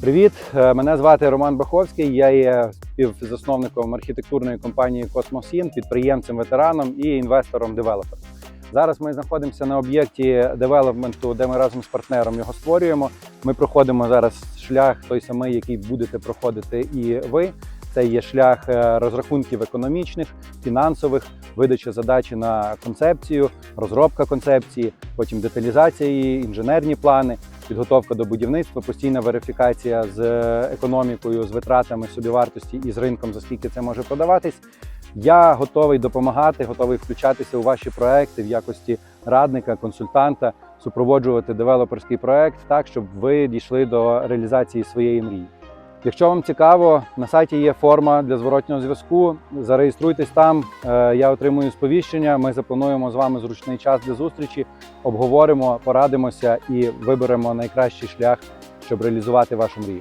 Привіт, е, мене звати Роман Баховський. Я є співзасновником архітектурної компанії Космосін, підприємцем, ветераном і інвестором девелопером. Зараз ми знаходимося на об'єкті девелопменту, де ми разом з партнером його створюємо. Ми проходимо зараз шлях той самий, який будете проходити і ви. Це є шлях е, розрахунків економічних, фінансових, видача задачі на концепцію, розробка концепції, потім деталізація її, інженерні плани, підготовка до будівництва, постійна верифікація з економікою, з витратами собівартості і з ринком, за скільки це може продаватись. Я готовий допомагати, готовий включатися у ваші проекти в якості радника, консультанта, супроводжувати девелоперський проект так, щоб ви дійшли до реалізації своєї мрії. Якщо вам цікаво, на сайті є форма для зворотнього зв'язку. Зареєструйтесь там. е, Я отримую сповіщення. Ми заплануємо з вами зручний час для зустрічі, обговоримо, порадимося і виберемо найкращий шлях, щоб реалізувати вашу мрію.